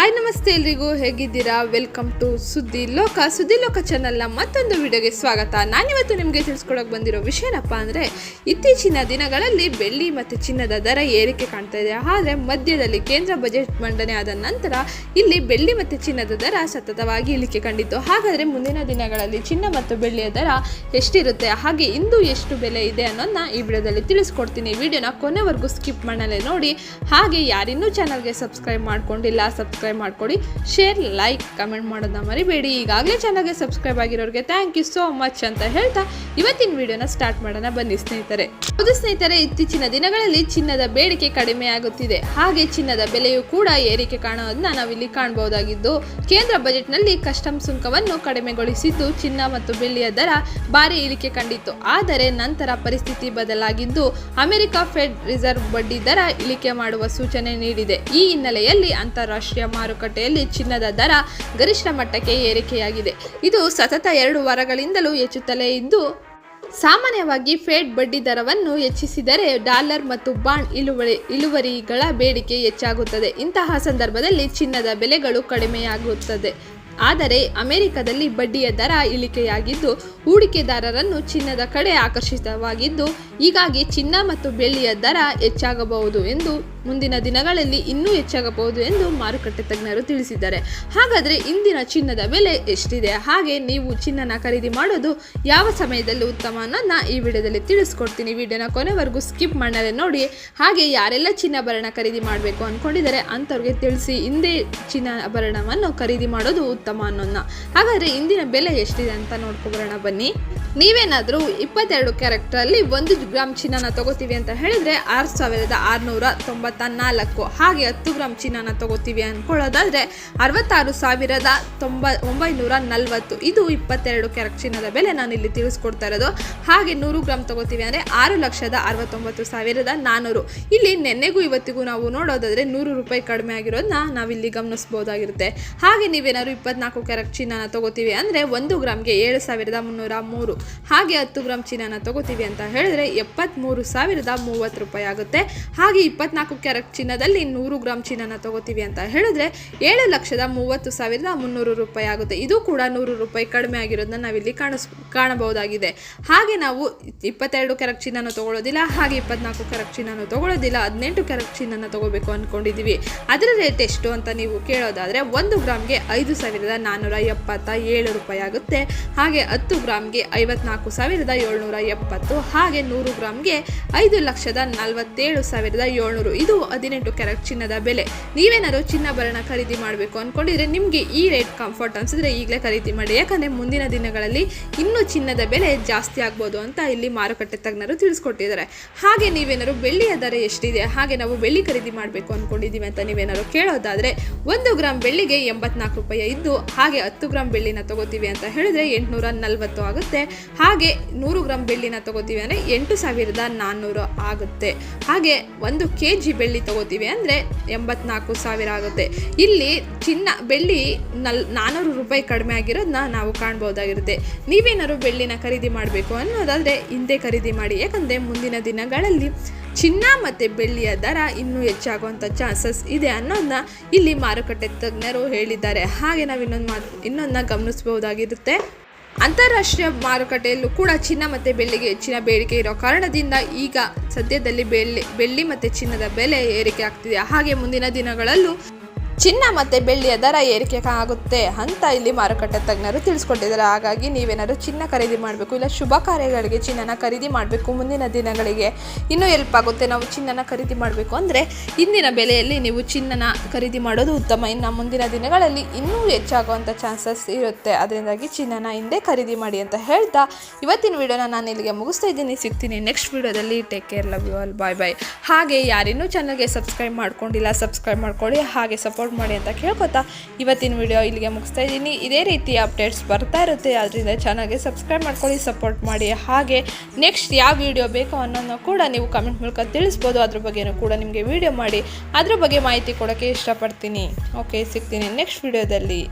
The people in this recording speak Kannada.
ಹಾಯ್ ನಮಸ್ತೆ ಎಲ್ರಿಗೂ. ಹೇಗಿದ್ದೀರಾ? ವೆಲ್ಕಮ್ ಟು ಸುದ್ದಿ ಲೋಕ. ಸುದ್ದಿ ಲೋಕ ಚಾನಲ್ನ ಮತ್ತೊಂದು ವಿಡಿಯೋಗೆ ಸ್ವಾಗತ. ನಾನಿವತ್ತು ನಿಮಗೆ ತಿಳಿಸ್ಕೊಡೋಕೆ ಬಂದಿರೋ ವಿಷಯ ಏನಪ್ಪ ಅಂದರೆ, ಇತ್ತೀಚಿನ ದಿನಗಳಲ್ಲಿ ಬೆಳ್ಳಿ ಮತ್ತು ಚಿನ್ನದ ದರ ಏರಿಕೆ ಕಾಣ್ತಾ ಇದೆ. ಆದರೆ ಮಧ್ಯದಲ್ಲಿ ಕೇಂದ್ರ ಬಜೆಟ್ ಮಂಡನೆ ಆದ ನಂತರ ಇಲ್ಲಿ ಬೆಳ್ಳಿ ಮತ್ತು ಚಿನ್ನದ ದರ ಸತತವಾಗಿ ಇಳಿಕೆ ಕಂಡಿತ್ತು. ಹಾಗಾದರೆ ಮುಂದಿನ ದಿನಗಳಲ್ಲಿ ಚಿನ್ನ ಮತ್ತು ಬೆಳ್ಳಿಯ ದರ ಎಷ್ಟಿರುತ್ತೆ? ಹಾಗೆ ಇಂದು ಎಷ್ಟು ಬೆಲೆ ಇದೆ ಅನ್ನೋದನ್ನ ಈ ವಿಡಿಯೋದಲ್ಲಿ ತಿಳಿಸ್ಕೊಡ್ತೀನಿ. ವಿಡಿಯೋನ ಕೊನೆವರೆಗೂ ಸ್ಕಿಪ್ ಮಾಡಲೇ ನೋಡಿ. ಹಾಗೆ ಯಾರಿನ್ನೂ ಚಾನಲ್ಗೆ ಸಬ್ಸ್ಕ್ರೈಬ್ ಮಾಡ್ಕೊಂಡಿಲ್ಲ ಸಬ್ಸ್ಕ್ರೈಬ್ ಮಾಡ್ಕೊಳ್ಳಿ ಶೇರ್ ಲೈಕ್ ಕಮೆಂಟ್ ಮಾಡೋದನ್ನ ಮರಿಬೇಡಿ. ಈಗಾಗಲೇ ಚಾನಲ್ಗೆ ಸಬ್ಸ್ಕ್ರೈಬ್ ಆಗಿರೋರಿಗೆ ಥ್ಯಾಂಕ್ ಯು ಸೋ ಮಚ್ ಅಂತ ಹೇಳ್ತಾ ಇವತ್ತಿನ ವಿಡಿಯೋನ ಸ್ಟಾರ್ಟ್ ಮಾಡೋಣ. ಬನ್ನಿ ಸ್ನೇಹಿತರೆ. ಹೌದು ಸ್ನೇಹಿತರೆ, ಇತ್ತೀಚಿನ ದಿನಗಳಲ್ಲಿ ಚಿನ್ನದ ಬೇಡಿಕೆ ಕಡಿಮೆ ಆಗುತ್ತಿದೆ ಹಾಗೆ ಚಿನ್ನದ ಬೆಲೆಯೂ ಕೂಡ ಏರಿಕೆ ಕಾಣೋದನ್ನ ನಾವಿಲ್ಲಿ ಕಾಣಬಹುದಾಗಿದ್ದು, ಕೇಂದ್ರ ಬಜೆಟ್ನಲ್ಲಿ ಕಸ್ಟಮ್ ಸುಂಕವನ್ನು ಕಡಿಮೆಗೊಳಿಸಿದ್ದು ಚಿನ್ನ ಮತ್ತು ಬೆಳ್ಳಿಯ ದರ ಭಾರಿ ಇಳಿಕೆ ಕಂಡಿತ್ತು. ಆದರೆ ನಂತರ ಪರಿಸ್ಥಿತಿ ಬದಲಾಗಿದ್ದು, ಅಮೆರಿಕ ಫೆಡ್ ರಿಸರ್ವ್ ಬಡ್ಡಿ ದರ ಇಳಿಕೆ ಮಾಡುವ ಸೂಚನೆ ನೀಡಿದೆ. ಈ ಹಿನ್ನೆಲೆಯಲ್ಲಿ ಅಂತಾರಾಷ್ಟ್ರೀಯ ಮಾರುಕಟ್ಟೆಯಲ್ಲಿ ಚಿನ್ನದ ದರ ಗರಿಷ್ಠ ಮಟ್ಟಕ್ಕೆ ಏರಿಕೆಯಾಗಿದೆ. ಇದು ಸತತ ಎರಡು ವಾರಗಳಿಂದಲೂ ಹೆಚ್ಚುತ್ತಲೇ ಇದ್ದು ಸಾಮಾನ್ಯವಾಗಿ ಫೆಡ್ ಬಡ್ಡಿ ದರವನ್ನು ಹೆಚ್ಚಿಸಿದರೆ ಡಾಲರ್ ಮತ್ತು ಬಾಂಡ್ ಇಳುವರಿ, ಇಳುವರಿಗಳ ಬೇಡಿಕೆ ಹೆಚ್ಚಾಗುತ್ತದೆ. ಇಂತಹ ಸಂದರ್ಭದಲ್ಲಿ ಚಿನ್ನದ ಬೆಲೆಗಳು ಕಡಿಮೆಯಾಗುತ್ತದೆ. ಆದರೆ ಅಮೆರಿಕದಲ್ಲಿ ಬಡ್ಡಿಯ ದರ ಇಳಿಕೆಯಾಗಿದ್ದು, ಹೂಡಿಕೆದಾರರನ್ನು ಚಿನ್ನದ ಕಡೆ ಆಕರ್ಷಿತವಾಗಿದ್ದು ಹೀಗಾಗಿ ಚಿನ್ನ ಮತ್ತು ಬೆಳ್ಳಿಯ ದರ ಹೆಚ್ಚಾಗಬಹುದು ಎಂದು ಮುಂದಿನ ದಿನಗಳಲ್ಲಿ ಇನ್ನೂ ಹೆಚ್ಚಾಗಬಹುದು ಎಂದು ಮಾರುಕಟ್ಟೆ ತಜ್ಞರು ತಿಳಿಸಿದ್ದಾರೆ. ಹಾಗಾದರೆ ಇಂದಿನ ಚಿನ್ನದ ಬೆಲೆ ಎಷ್ಟಿದೆ? ಹಾಗೆ ನೀವು ಚಿನ್ನನ ಖರೀದಿ ಮಾಡೋದು ಯಾವ ಸಮಯದಲ್ಲಿ ಉತ್ತಮ ಅನ್ನೋದನ್ನ ಈ ವಿಡಿಯೋದಲ್ಲಿ ತಿಳಿಸ್ಕೊಡ್ತೀನಿ. ವಿಡಿಯೋನ ಕೊನೆವರೆಗೂ ಸ್ಕಿಪ್ ಮಾಡಲೇ ನೋಡಿ. ಹಾಗೆ ಯಾರೆಲ್ಲ ಚಿನ್ನಾಭರಣ ಖರೀದಿ ಮಾಡಬೇಕು ಅಂದ್ಕೊಂಡಿದ್ದಾರೆ ಅಂಥವ್ರಿಗೆ ತಿಳಿಸಿ ಹಿಂದೆ ಚಿನ್ನಾಭರಣವನ್ನು ಖರೀದಿ ಮಾಡೋದು ಉತ್ತಮ ಅನ್ನೋದನ್ನ. ಹಾಗಾದರೆ ಇಂದಿನ ಬೆಲೆ ಎಷ್ಟಿದೆ ಅಂತ ನೋಡ್ಕೊಬರೋಣ ಬನ್ನಿ. ನೀವೇನಾದರೂ ಇಪ್ಪತ್ತೆರಡು ಕ್ಯಾರೆಕ್ಟರಲ್ಲಿ ಒಂದು ಗ್ರಾಮ್ ಚಿನ್ನನ ತಗೋತೀವಿ ಅಂತ ಹೇಳಿದ್ರೆ ಆರು ಸಾವಿರದ ಆರುನೂರ ತೊಂಬತ್ತ ನಾಲ್ಕು ಹಾಗೆ ಹತ್ತು ಗ್ರಾಮ್ ಚಿನ್ನನ ತಗೋತೀವಿ ಅಂದ್ಕೊಳ್ಳೋದಾದ್ರೆ ಅರವತ್ತಾರು ಸಾವಿರದ ತೊಂಬ ಒಂಬೈನೂರ ನಲ್ವತ್ತು. ಇದು ಇಪ್ಪತ್ತೆರಡು ಕ್ಯಾರೆಟ್ ಚಿನ್ನದ ಬೆಲೆ ನಾನು ಇಲ್ಲಿ ತಿಳಿಸ್ಕೊಡ್ತಾ ಇರೋದು. ಹಾಗೆ ನೂರು ಗ್ರಾಮ್ ತಗೋತೀವಿ ಅಂದರೆ ಆರು ಲಕ್ಷದ ಅರವತ್ತೊಂಬತ್ತು ಸಾವಿರದ ನಾನ್ನೂರು ಇಲ್ಲಿ ನೆನ್ನೆಗೂ ಇವತ್ತಿಗೂ ನಾವು ನೋಡೋದಾದ್ರೆ ನೂರು ರೂಪಾಯಿ ಕಡಿಮೆ ಆಗಿರೋದನ್ನ ನಾವಿಲ್ಲಿ ಗಮನಿಸ್ಬೋದಾಗಿರುತ್ತೆ. ಹಾಗೆ ನೀವೇನಾದ್ರು ಇಪ್ಪತ್ನಾಲ್ಕು ಕ್ಯಾರೆಟ್ ಚಿನ್ನನ ತಗೋತೀವಿ ಅಂದರೆ ಒಂದು ಗ್ರಾಮ್ಗೆ ಏಳು ಸಾವಿರದ ಮುನ್ನೂರ ಮೂರು. ಹಾಗೆ ಹತ್ತು ಗ್ರಾಮ್ ಚಿನ್ನನ ತಗೋತೀವಿ ಅಂತ ಹೇಳಿದ್ರೆ ಎಪ್ಪತ್ತ್ಮೂರು ಸಾವಿರದ ಮೂವತ್ತು ರೂಪಾಯಿ ಆಗುತ್ತೆ. ಹಾಗೆ ಇಪ್ಪತ್ನಾಲ್ಕು ಕ್ಯಾರೆಟ್ ಚಿನ್ನದಲ್ಲಿ ನೂರು ಗ್ರಾಮ್ ಚಿನ್ನನ ತಗೋತೀವಿ ಅಂತ ಹೇಳಿದ್ರೆ ಏಳು ಲಕ್ಷದ ಮೂವತ್ತು ಸಾವಿರದ ಮುನ್ನೂರು ರೂಪಾಯಿ ಆಗುತ್ತೆ. ಇದು ಕೂಡ ನೂರು ರೂಪಾಯಿ ಕಡಿಮೆ ಆಗಿರೋದನ್ನ ನಾವಿಲ್ಲಿ ಕಾಣಿಸ್, ಕಾಣಬಹುದಾಗಿದೆ. ಹಾಗೆ ನಾವು ಇಪ್ಪತ್ತೆರಡು ಕ್ಯಾರೆಟ್ ಚಿನ್ನನ ತಗೊಳ್ಳೋದಿಲ್ಲ ಹಾಗೆ ಇಪ್ಪತ್ನಾಲ್ಕು ಕ್ಯಾರೆಟ್ ಚಿನ್ನನ ತಗೊಳ್ಳೋದಿಲ್ಲ ಹದಿನೆಂಟು ಕ್ಯಾರೆಟ್ ಚಿನ್ನನ ತಗೋಬೇಕು ಅಂದ್ಕೊಂಡಿದ್ದೀವಿ ಅದರ ರೇಟ್ ಎಷ್ಟು ಅಂತ ನೀವು ಕೇಳೋದಾದರೆ ಒಂದು ಗ್ರಾಮ್ಗೆ ಐದು ಸಾವಿರದ ನಾನ್ನೂರ ಎಪ್ಪತ್ತ ಏಳು ರೂಪಾಯಿ ಆಗುತ್ತೆ. ಹಾಗೆ ಹತ್ತು ಗ್ರಾಮ್ಗೆ ಐವತ್ನಾಲ್ಕು ಸಾವಿರದ ಏಳ್ನೂರ ಎಪ್ಪತ್ತು, ಹಾಗೆ ನೂರು ಗ್ರಾಮ್ಗೆ ಐದು ಲಕ್ಷದ ನಲವತ್ತೇಳು ಸಾವಿರದ ಏಳ್ನೂರು. ಇದು ಹದಿನೆಂಟು ಕ್ಯಾರೆಟ್ ಚಿನ್ನದ ಬೆಲೆ. ನೀವೇನಾದ್ರು ಚಿನ್ನಾಭರಣ ಖರೀದಿ ಮಾಡಬೇಕು ಅಂದ್ಕೊಂಡಿದ್ರೆ ನಿಮಗೆ ಈ ರೇಟ್ ಕಂಫರ್ಟ್ ಅನಿಸಿದ್ರೆ ಈಗಲೇ ಖರೀದಿ ಮಾಡಿ. ಯಾಕಂದರೆ ಮುಂದಿನ ದಿನಗಳಲ್ಲಿ ಇನ್ನೂ ಚಿನ್ನದ ಬೆಲೆ ಜಾಸ್ತಿ ಆಗ್ಬೋದು ಅಂತ ಇಲ್ಲಿ ಮಾರುಕಟ್ಟೆ ತಜ್ಞರು ತಿಳಿಸ್ಕೊಟ್ಟಿದ್ದಾರೆ. ಹಾಗೆ ನೀವೇನಾದ್ರು ಬೆಳ್ಳಿಯ ದರ ಎಷ್ಟಿದೆ, ಹಾಗೆ ನಾವು ಬೆಳ್ಳಿ ಖರೀದಿ ಮಾಡಬೇಕು ಅಂದ್ಕೊಂಡಿದ್ದೀವಿ ಅಂತ ನೀವೇನಾದ್ರು ಕೇಳೋದಾದರೆ ಒಂದು ಗ್ರಾಮ್ ಬೆಳ್ಳಿಗೆ ಎಂಬತ್ನಾಲ್ಕು ರೂಪಾಯಿ ಇದ್ದು, ಹಾಗೆ ಹತ್ತು ಗ್ರಾಮ್ ಬೆಳ್ಳಿನ ತಗೋತೀವಿ ಅಂತ ಹೇಳಿದ್ರೆ ಎಂಟುನೂರ ನಲ್ವತ್ತು ಆಗುತ್ತೆ. ಹಾಗೆ ನೂರು ಗ್ರಾಮ್ ಬೆಳ್ಳಿನ ತಗೋತೀವಿ ಅಂದರೆ ಎಂಟು ಸಾವಿರದ ನಾನ್ನೂರು ಆಗುತ್ತೆ. ಹಾಗೆ ಒಂದು ಕೆ ಜಿ ಬೆಳ್ಳಿ ತಗೋತೀವಿ ಅಂದರೆ ಎಂಬತ್ನಾಲ್ಕು ಸಾವಿರ ಆಗುತ್ತೆ. ಇಲ್ಲಿ ಚಿನ್ನ ಬೆಳ್ಳಿ ನಲ್ ನಾನ್ನೂರು ರೂಪಾಯಿ ಕಡಿಮೆ ಆಗಿರೋದನ್ನ ನಾವು ಕಾಣ್ಬೋದಾಗಿರುತ್ತೆ. ನೀವೇನಾದ್ರು ಬೆಳ್ಳಿನ ಖರೀದಿ ಮಾಡಬೇಕು ಅನ್ನೋದಾದರೆ ಹಿಂದೆ ಖರೀದಿ ಮಾಡಿ. ಯಾಕಂದರೆ ಮುಂದಿನ ದಿನಗಳಲ್ಲಿ ಚಿನ್ನ ಮತ್ತು ಬೆಳ್ಳಿಯ ದರ ಇನ್ನೂ ಹೆಚ್ಚಾಗುವಂಥ ಚಾನ್ಸಸ್ ಇದೆ ಅನ್ನೋದನ್ನ ಇಲ್ಲಿ ಮಾರುಕಟ್ಟೆ ತಜ್ಞರು ಹೇಳಿದ್ದಾರೆ. ಹಾಗೆ ನಾವು ಇನ್ನೊಂದು ಮಾತು ಇನ್ನೊಂದನ್ನ ಗಮನಿಸಬಹುದಾಗಿರುತ್ತೆ ಅಂತಾರಾಷ್ಟ್ರೀಯ ಮಾರುಕಟ್ಟೆಯಲ್ಲೂ ಕೂಡ ಚಿನ್ನ ಮತ್ತು ಬೆಳ್ಳಿಗೆ ಹೆಚ್ಚಿನ ಬೇಡಿಕೆ ಇರೋ ಕಾರಣದಿಂದ ಈಗ ಸದ್ಯದಲ್ಲಿ ಬೆಳ್ಳಿ ಬೆಳ್ಳಿ ಮತ್ತು ಚಿನ್ನದ ಬೆಲೆ ಏರಿಕೆ ಆಗ್ತಿದೆ. ಹಾಗೆ ಮುಂದಿನ ದಿನಗಳಲ್ಲೂ ಚಿನ್ನ ಮತ್ತು ಬೆಳ್ಳಿಯ ದರ ಏರಿಕೆ ಆಗುತ್ತೆ ಅಂತ ಇಲ್ಲಿ ಮಾರುಕಟ್ಟೆ ತಜ್ಞರು ತಿಳಿಸ್ಕೊಟ್ಟಿದ್ದಾರೆ. ಹಾಗಾಗಿ ನೀವೇನಾದ್ರು ಚಿನ್ನ ಖರೀದಿ ಮಾಡಬೇಕು ಇಲ್ಲ ಶುಭ ಕಾರ್ಯಗಳಿಗೆ ಚಿನ್ನನ ಖರೀದಿ ಮಾಡಬೇಕು ಮುಂದಿನ ದಿನಗಳಿಗೆ ಇನ್ನೂ ಹೆಲ್ಪ್ ಆಗುತ್ತೆ ನಾವು ಚಿನ್ನನ ಖರೀದಿ ಮಾಡಬೇಕು ಅಂದರೆ ಇಂದಿನ ಬೆಲೆಯಲ್ಲಿ ನೀವು ಚಿನ್ನನ ಖರೀದಿ ಮಾಡೋದು ಉತ್ತಮ. ಇನ್ನು ಮುಂದಿನ ದಿನಗಳಲ್ಲಿ ಇನ್ನೂ ಹೆಚ್ಚಾಗುವಂಥ ಚಾನ್ಸಸ್ ಇರುತ್ತೆ. ಅದರಿಂದಾಗಿ ಚಿನ್ನನ ಹಿಂದೆ ಖರೀದಿ ಮಾಡಿ ಅಂತ ಹೇಳ್ತಾ ಇವತ್ತಿನ ವಿಡಿಯೋನ ನಾನು ಇಲ್ಲಿಗೆ ಮುಗಿಸ್ತಾ ಇದ್ದೀನಿ. ಸಿಗ್ತೀನಿ ನೆಕ್ಸ್ಟ್ ವಿಡಿಯೋದಲ್ಲಿ. Take care love you all bye bye ಹಾಗೆ ಯಾರಿನ್ನೂ ಚಾನಲ್ಗೆ ಸಬ್ಸ್ಕ್ರೈಬ್ ಮಾಡ್ಕೊಂಡಿಲ್ಲ ಸಬ್ಸ್ಕ್ರೈಬ್ ಮಾಡ್ಕೊಳ್ಳಿ. ಹಾಗೆ ಸಪೋರ್ಟ್ ಮಾಡಿ ಅಂತ ಕೇಳ್ಕೊತಾ ಇವತ್ತಿನ ವಿಡಿಯೋ ಇಲ್ಲಿಗೆ ಮುಗಿಸ್ತಾ ಇದ್ದೀನಿ. ಇದೇ ರೀತಿ ಅಪ್ಡೇಟ್ಸ್ ಬರ್ತಾ ಇರುತ್ತೆ. ಅದರಿಂದ ಚಾನಲ್ಗೆ ಸಬ್ಸ್ಕ್ರೈಬ್ ಮಾಡ್ಕೊಳ್ಳಿ ಸಪೋರ್ಟ್ ಮಾಡಿ. ಹಾಗೆ ನೆಕ್ಸ್ಟ್ ಯಾವ ವಿಡಿಯೋ ಬೇಕೋ ಅನ್ನೋದನ್ನ ಕೂಡ ನೀವು ಕಮೆಂಟ್ ಮೂಲಕ ತಿಳಿಸ್ಬೋದು. ಅದ್ರ ಬಗ್ಗೆನೂ ಕೂಡ ನಿಮಗೆ ವಿಡಿಯೋ ಮಾಡಿ. ಅದ್ರ ಬಗ್ಗೆ ಮಾಹಿತಿ ಕೊಡೋಕ್ಕೆ ಇಷ್ಟಪಡ್ತೀನಿ. ಓಕೆ ಸಿಗ್ತೀನಿ ನೆಕ್ಸ್ಟ್ ವಿಡಿಯೋದಲ್ಲಿ